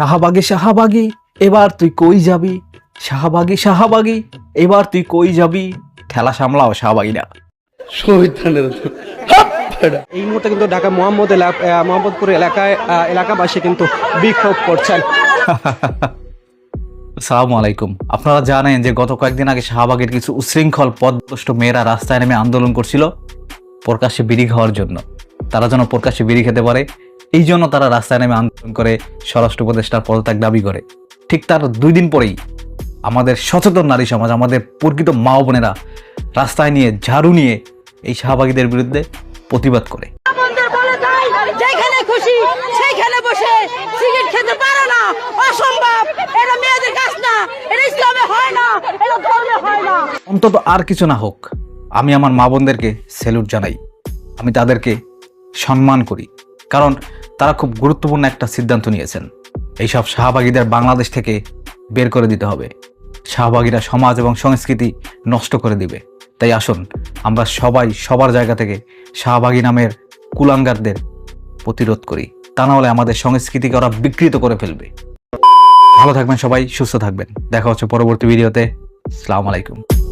শাহবাগে শাহবাগে এবার তুই কই যাবি? শাহবাগে শাহবাগে এবার তুই কই যাবি? খেলা সামলাও শাহবাগিরা। এই মুহূর্তে কিন্তু ঢাকা মোহাম্মদ মোহাম্মদপুর এলাকায় আহ, এলাকাবাসী কিন্তু বিক্ষোভ করছেন। সালামু আলাইকুম। আপনারা জানেন যে গত কয়েকদিন আগে শাহবাগের কিছু উশৃঙ্খল পদভ্রষ্ট মেয়েরা রাস্তায় নেমে আন্দোলন করছিল প্রকাশ্যে বিড়ি খাওয়ার জন্য। তারা যেন প্রকাশ্যে বিড়ি খেতে পারে এই জন্য তারা রাস্তায় নেমে আন্দোলন করে স্বরাষ্ট্র উপদেষ্টার পদত্যাগ দাবি করে। ঠিক তার দুই দিন পরেই আমাদের সচেতন নারী সমাজ আমাদের প্রকৃত মা ও বোনেরা রাস্তায় নিয়ে ঝাড়ু নিয়ে এই শাহবাগীদের বিরুদ্ধে প্রতিবাদ করে। বন্ধুর বলে দেয় যেখানে খুশি সেইখানে বসে সিগারেট খেতে পারে না। অসম্ভব এটা মেয়েদের কাজ না এটা ইসলামে হয় না এটা ধর্মে হয় না। অন্তত আর কিছু না হোক আমি আমার মা বোনদেরকে স্যালুট জানাই। আমি তাদেরকে সম্মান করি। কারণ তারা খুব গুরুত্বপূর্ণ একটা সিদ্ধান্ত নিয়েছেন। এইসব শাহবাগীদের বাংলাদেশ থেকে বের করে দিতে হবে। শাহবাগীরা সমাজ এবং সংস্কৃতি নষ্ট করে দিবে। তাই আসুন, আমরা সবাই সবার জায়গা থেকে শাহবাগী নামের কুলাঙ্গারদের প্রতিরোধ করি। তা না হলে আমাদের সংস্কৃতিকে ওরা বিকৃত করে ফেলবে। ভালো থাকবেন সবাই, সুস্থ থাকবেন। দেখা হচ্ছে পরবর্তী ভিডিওতে। আসসালামু আলাইকুম।